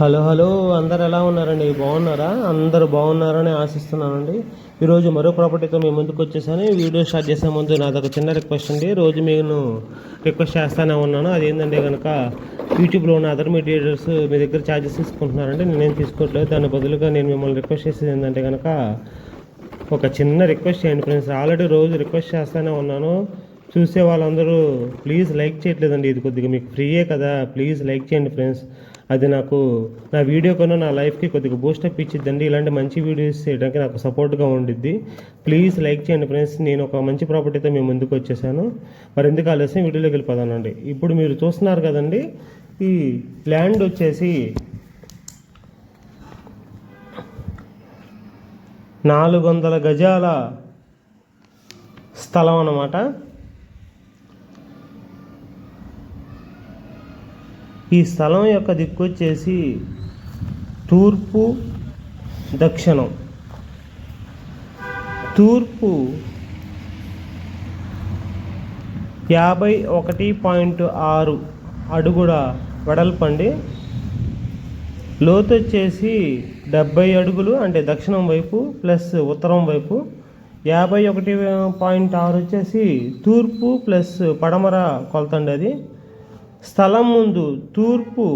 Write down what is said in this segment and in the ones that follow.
Hello hello అందరు ఎలా ఉన్నారండి? బాగున్నారా? అందరు బాగున్నారని ఆశిస్తున్నానండి. ఈరోజు మరో ప్రాపర్టీతో మీ ముందుకు వచ్చేసాను. వీడియో స్టార్ట్ చేసే ముందు నాది ఒక చిన్న రిక్వెస్ట్ అండి. రోజు నేను రిక్వెస్ట్ చేస్తానే ఉన్నాను. అదేంటంటే కనుక యూట్యూబ్లో ఉన్న అదర్ మీడియేటర్స్ మీ దగ్గర ఛార్జెస్ తీసుకుంటున్నారంటే నేనేం తీసుకోవట్లేదు. దాని బదులుగా నేను మిమ్మల్ని రిక్వెస్ట్ చేసేది ఏంటంటే కనుక ఒక చిన్న రిక్వెస్ట్ చేయండి ఫ్రెండ్స్. ఆల్రెడీ రోజు రిక్వెస్ట్ చేస్తానే ఉన్నాను. చూసే వాళ్ళందరూ ప్లీజ్ లైక్ చేయట్లేదండి. ఇది కొద్దిగా మీకు ఫ్రీయే కదా. ప్లీజ్ లైక్ చేయండి ఫ్రెండ్స్ అది నాకు నా వీడియో కన్నా నా లైఫ్కి కొద్దిగా బూస్టప్ ఇచ్చిద్దండి. ఇలాంటి మంచి వీడియోస్ చేయడానికి నాకు సపోర్ట్గా ఉండిద్ది. ప్లీజ్ లైక్ చేయండి ఫ్రెండ్స్ నేను ఒక మంచి ప్రాపర్టీతో మేము ముందుకు వచ్చేసాను. మరి ఎందుకు ఆలస్యం? వీడియోలోకి వెళ్ళిపోదానండి ఇప్పుడు మీరు చూస్తున్నారు కదండి. ఈ ల్యాండ్ వచ్చేసి నాలుగు వందల గజాల స్థలం అన్నమాట. ఈ స్థలం యొక్క దిక్కు వచ్చేసి తూర్పు దక్షిణం. తూర్పు యాభై ఒకటి పాయింట్ ఆరు అడుగుల వెడల్పండి. లోతు వచ్చేసి డెబ్బై అడుగులు అంటే దక్షిణం వైపు ప్లస్ ఉత్తరం వైపు. యాభై ఒకటి పాయింట్ ఆరు వచ్చేసి తూర్పు ప్లస్ పడమర కొలతండి అది. స్థలం ముందు తూర్పు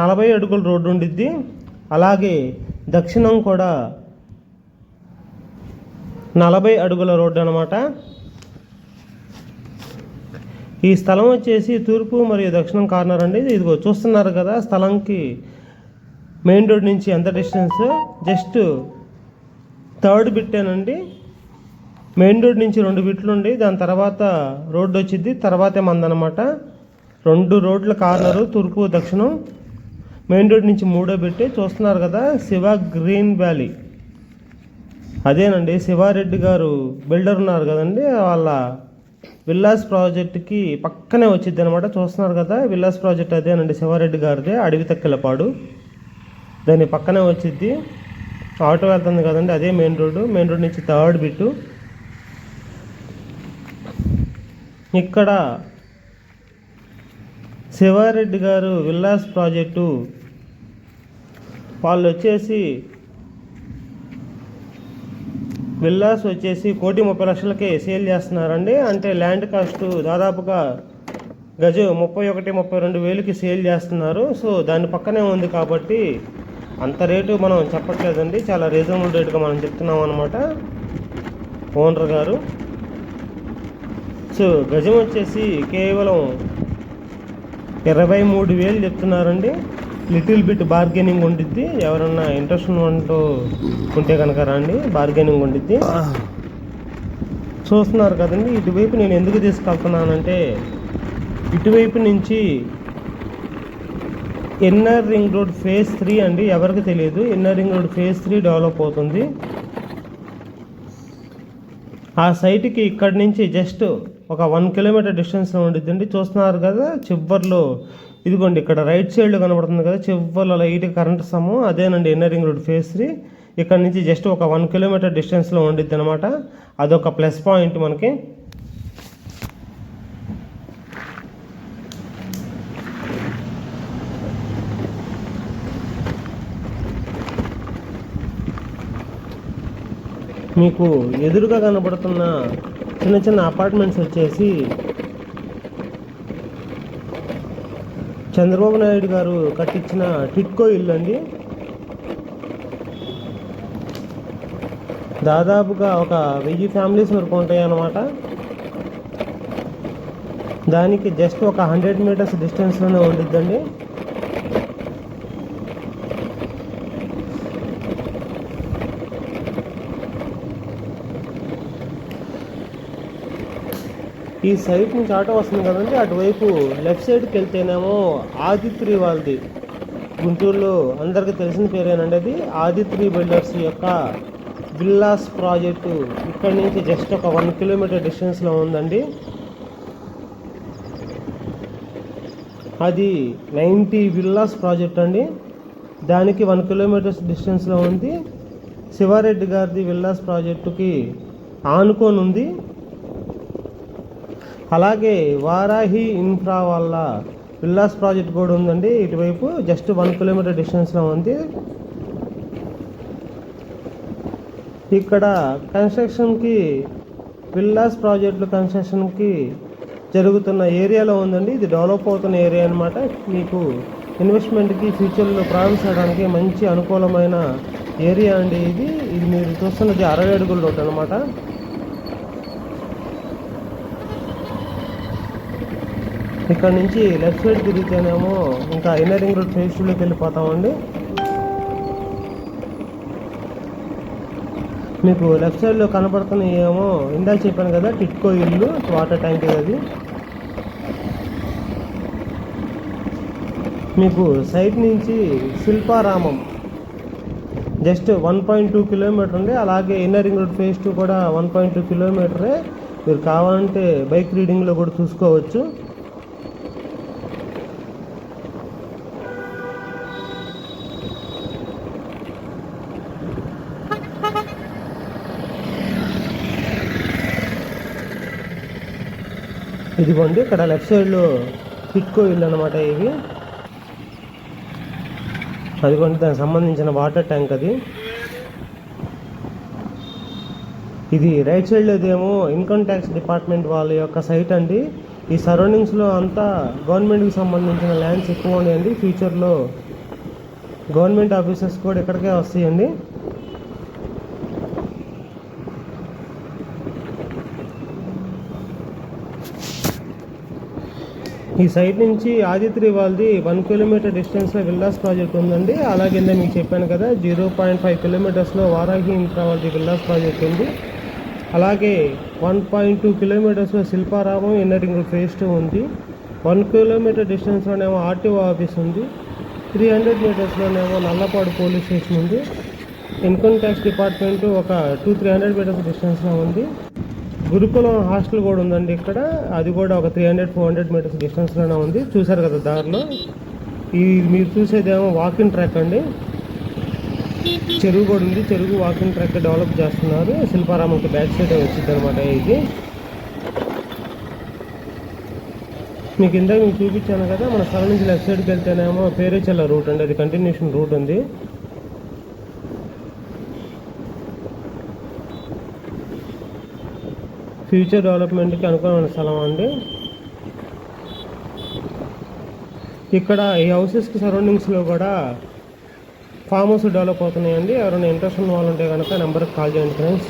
నలభై అడుగుల రోడ్డు ఉండిద్ది. అలాగే దక్షిణం కూడా నలభై అడుగుల రోడ్డు అనమాట ఈ స్థలం వచ్చేసి తూర్పు మరియు దక్షిణం కార్నర్ అండి. ఇదిగో చూస్తున్నారు కదా స్థలంకి మెయిన్ రోడ్ నుంచి ఎంత డిస్టెన్స్? జస్ట్ థర్డ్ బిట్టేనండి. మెయిన్ రోడ్ నుంచి రెండు బిట్లు ఉండి దాని తర్వాత రోడ్డు వచ్చింది తర్వాతే మందనమాట రెండు రోడ్ల కార్నరు తూర్పు దక్షిణం. మెయిన్ రోడ్ నుంచి మూడో పెట్టి చూస్తున్నారు కదా శివ గ్రీన్ వ్యాలీ. అదేనండి శివారెడ్డి గారు బిల్డర్ ఉన్నారు కదండి వాళ్ళ విల్లాస్ ప్రాజెక్ట్కి పక్కనే వచ్చింది అనమాట చూస్తున్నారు కదా విల్లాస్ ప్రాజెక్ట్ అదేనండి శివారెడ్డి గారిదే అడవి తక్కిలపాడు దాని పక్కనే వచ్చింది ఆటో వెళ్తుంది కదండి అదే మెయిన్ రోడ్డు మెయిన్ రోడ్ నుంచి థర్డ్ బిట్టు. ఇక్కడ శివారెడ్డి గారు విల్లాస్ ప్రాజెక్టు వాళ్ళు వచ్చేసి విల్లాస్ వచ్చేసి కోటి ముప్పై లక్షలకే సేల్ చేస్తున్నారండి. అంటే ల్యాండ్ కాస్ట్ దాదాపుగా గజ ముప్పై ఒకటి ముప్పై రెండు వేలకి సేల్ చేస్తున్నారు. సో దాని పక్కనే ఉంది కాబట్టి అంత రేటు మనం చెప్పట్లేదండి. చాలా రీజనబుల్ రేటుగా మనం చెప్తున్నాం అనమాట ఓనర్ గారు. సో గజం వచ్చేసి కేవలం ఇరవై మూడు వేలు చెప్తున్నారండి. లిటిల్ బిట్ బార్గెనింగ్ ఉండిద్ది. ఎవరన్నా ఇంట్రెస్ట్ ఉన్నట్టు ఉంటే కనుక రండి. బార్గెనింగ్ ఉండిద్ది. చూస్తున్నారు కదండి ఇటువైపు నేను ఎందుకు తీసుకెళ్తున్నానంటే ఇటువైపు నుంచి NR ring road phase three అండి ఎవరికి తెలియదు. NR ring road phase three develop అవుతుంది. ఆ సైట్కి ఇక్కడి నుంచి జస్ట్ ఒక వన్ కిలోమీటర్ డిస్టెన్స్లో ఉండిద్దండి. చూస్తున్నారు కదా చివర్లో ఇదిగోండి ఇక్కడ రైట్ సైడ్లో కనబడుతుంది కదా చివర్లో లైట్ కరెంట్ సమ్ము అదేనండి ఎన్నరింగ్ రోడ్ ఫేస్ త్రీ ఇక్కడ నుంచి జస్ట్ ఒక వన్ కిలోమీటర్ డిస్టెన్స్లో ఉండిద్ది అనమాట అదొక ప్లస్ పాయింట్ మనకి. మీకు ఎదురుగా కనబడుతున్న చిన్న చిన్న అపార్ట్మెంట్స్ వచ్చేసి చంద్రబాబు నాయుడు గారు కట్టించిన టిట్కో ఇల్లు అండి. దాదాపుగా ఒక వెయ్యి ఫ్యామిలీస్ వరకు ఉంటాయి అన్నమాట దానికి జస్ట్ ఒక హండ్రెడ్ మీటర్స్ డిస్టెన్స్లోనే ఉండిద్దండి. ఈ సైడ్ నుంచి ఆటో వస్తుంది కదండి అటువైపు లెఫ్ట్ సైడ్కి వెళ్తేనేమో ఆదిత్రి వాళ్ళది. గుంటూరులో అందరికీ తెలిసిన పేరేనండి అది. ఆదిత్రి బిల్డర్స్ యొక్క విల్లాస్ ప్రాజెక్టు ఇక్కడ నుంచి జస్ట్ ఒక వన్ కిలోమీటర్ డిస్టెన్స్లో ఉందండి. అది నైంటీ విల్లాస్ ప్రాజెక్ట్ అండి. దానికి వన్ కిలోమీటర్స్ డిస్టెన్స్లో ఉంది. శివారెడ్డి గారిది విల్లాస్ ప్రాజెక్టుకి ఆనుకొని ఉంది. అలాగే వారాహి ఇన్ఫ్రా వల్ల విల్లాస్ ప్రాజెక్ట్ కూడా ఉందండి. ఇటువైపు జస్ట్ వన్ కిలోమీటర్ డిస్టెన్స్లో ఉంది. ఇక్కడ కన్స్ట్రక్షన్కి విల్లాస్ ప్రాజెక్టులు కన్స్ట్రక్షన్కి జరుగుతున్న ఏరియాలో ఉందండి. ఇది డెవలప్ అవుతున్న ఏరియా అనమాట మీకు ఇన్వెస్ట్మెంట్కి ఫ్యూచర్లో ప్రారంభించడానికి మంచి అనుకూలమైన ఏరియా అండి ఇది. ఇది మీరు చూస్తున్నది అరవై అడుగుల రోడ్ అనమాట ఇక్కడ నుంచి లెఫ్ట్ సైడ్ తిరిగితేనేమో ఇంకా ఇన్నరింగ్ రోడ్ ఫేస్ టూలోకి వెళ్ళిపోతామండి. మీకు లెఫ్ట్ సైడ్లో కనపడుతున్న ఏమో ఇందాక చెప్పాను కదా టిట్కో ఇల్లు వాటర్ ట్యాంక్ అది. మీకు సైట్ నుంచి Shilparamam just one point two kilometre ఉంది. అలాగే inner ring road phase two కూడా వన్ పాయింట్ టూ కిలోమీటరే. మీరు కావాలంటే బైక్ రీడింగ్లో కూడా చూసుకోవచ్చు. ఇదిగోండి ఇక్కడ లెఫ్ట్ సైడ్లో టిట్కో ఇల్లు అనమాట ఇవి అదిగోండి దానికి సంబంధించిన వాటర్ ట్యాంక్ అది. ఇది రైట్ సైడ్లో ఏమో ఇన్కమ్ ట్యాక్స్ డిపార్ట్మెంట్ వాళ్ళ యొక్క సైట్ అండి. ఈ సరౌండింగ్స్లో అంతా గవర్నమెంట్కి సంబంధించిన ల్యాండ్స్ ఎక్కువ ఉన్నాయండి. ఫ్యూచర్లో గవర్నమెంట్ ఆఫీసెస్ కూడా ఇక్కడికే వస్తాయండి. ఈ సైడ్ నుంచి ఆదిత్రి వాళ్ళది వన్ కిలోమీటర్ డిస్టెన్స్లో విల్లాస్ ప్రాజెక్ట్ ఉందండి. అలాగే మీకు చెప్పాను కదా జీరో పాయింట్ ఫైవ్ కిలోమీటర్స్లో వారాహి ఇంట్రా వాళ్ళది విల్లాస్ ప్రాజెక్ట్ ఉంది. అలాగే one point two కిలోమీటర్స్లో Shilparamam inner ring phase two ఉంది. వన్ కిలోమీటర్ డిస్టెన్స్లోనేమో ఆర్టీఓ ఆఫీస్ ఉంది. త్రీ హండ్రెడ్ మీటర్స్లోనేమో నల్లపాడు పోలీస్ స్టేషన్ ఉంది. ఇన్కమ్ ట్యాక్స్ డిపార్ట్మెంట్ ఒక టూ త్రీ హండ్రెడ్ మీటర్స్ డిస్టెన్స్లో ఉంది. గురుకులం హాస్టల్ కూడా ఉందండి ఇక్కడ. అది కూడా ఒక three hundred four hundred metres డిస్టెన్స్లోనే ఉంది. చూసారు కదా దారిలో? ఈ మీరు చూసేదేమో వాకింగ్ ట్రాక్ అండి. చెరువు కూడా ఉంది. చెరువు వాకింగ్ ట్రాక్ డెవలప్ చేస్తున్నారు. శిల్పారామంకి బ్యాక్ సైడ్ వచ్చింది అనమాట ఇది. మీకు ఇందాక మీకు చూపించాను కదా మన స్థలం నుంచి లెఫ్ట్ సైడ్కి వెళ్తేనేమో పేరేచల్ల రూట్ అండి. అది కంటిన్యూషన్ రూట్ ఉంది. ఫ్యూచర్ డెవలప్మెంట్కి అనుకూలమైన స్థలం అండి. ఇక్కడ ఈ హౌసెస్కి సరౌండింగ్స్లో కూడా ఫామ్ హౌస్ డెవలప్ అవుతున్నాయండి. ఎవరైనా ఇంట్రెస్ట్ ఉన్న వాళ్ళు ఉంటే కనుక నెంబర్కి కాల్ చేయండి ఫ్రెండ్స్.